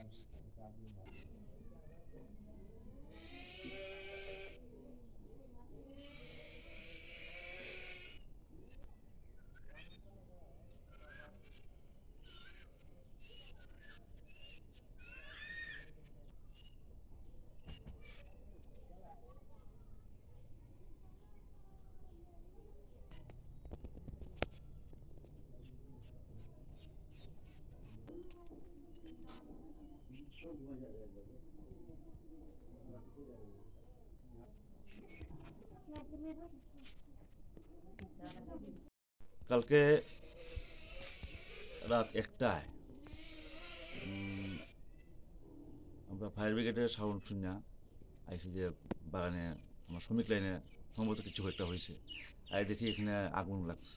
Obrigado. কালকে রাত একটায় আমরা ফায়ার ব্রিগেডের সাউন্ড শুনিয়া আইসি যে বাগানে, আমার শ্রমিক লাইনে সম্ভবত কিছু একটা হয়েছে আর দেখি এখানে আগুন লাগছে।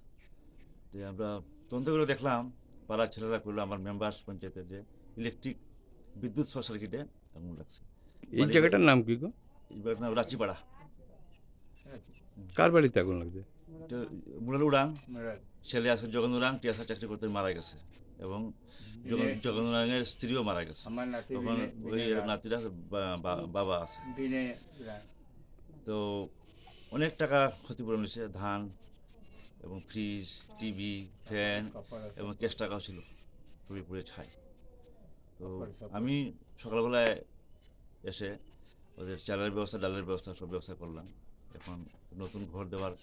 তো আমরা তদন্ত করে দেখলাম, পাড়ার ছেলেরা করল আমার মেম্বার পঞ্চায়েতের যে ইলেকট্রিক বিদ্যুৎ শর্ট সার্কিটে আগুন লাগছে? এই জায়গাটার নাম কি গো? এবার নাম রাঁচিপাড়া কার বাড়িতে আগুন লাগছে? মুরাল উড়াং ছেলে আছে জগন উড়াং টিয়াসা চাকরি করতে মারা গেছে। এবং জগন উড়াংয়ের স্ত্রীও মারা গেছে। তখন ওই নাতিরা আছে, বাবা আছে। তো অনেক টাকা ক্ষতিপূরণ হয়েছে ধান এবং ফ্রিজ টিভি ফ্যান এবং ক্যাশ টাকাও ছিল। পুড়ে পুড়ে ছাই তো আমি সকালবেলায় এসে ওদের চালের ব্যবস্থা ডালের ব্যবস্থা সব ব্যবস্থা করলাম। এখন নতুন ঘর দেওয়ার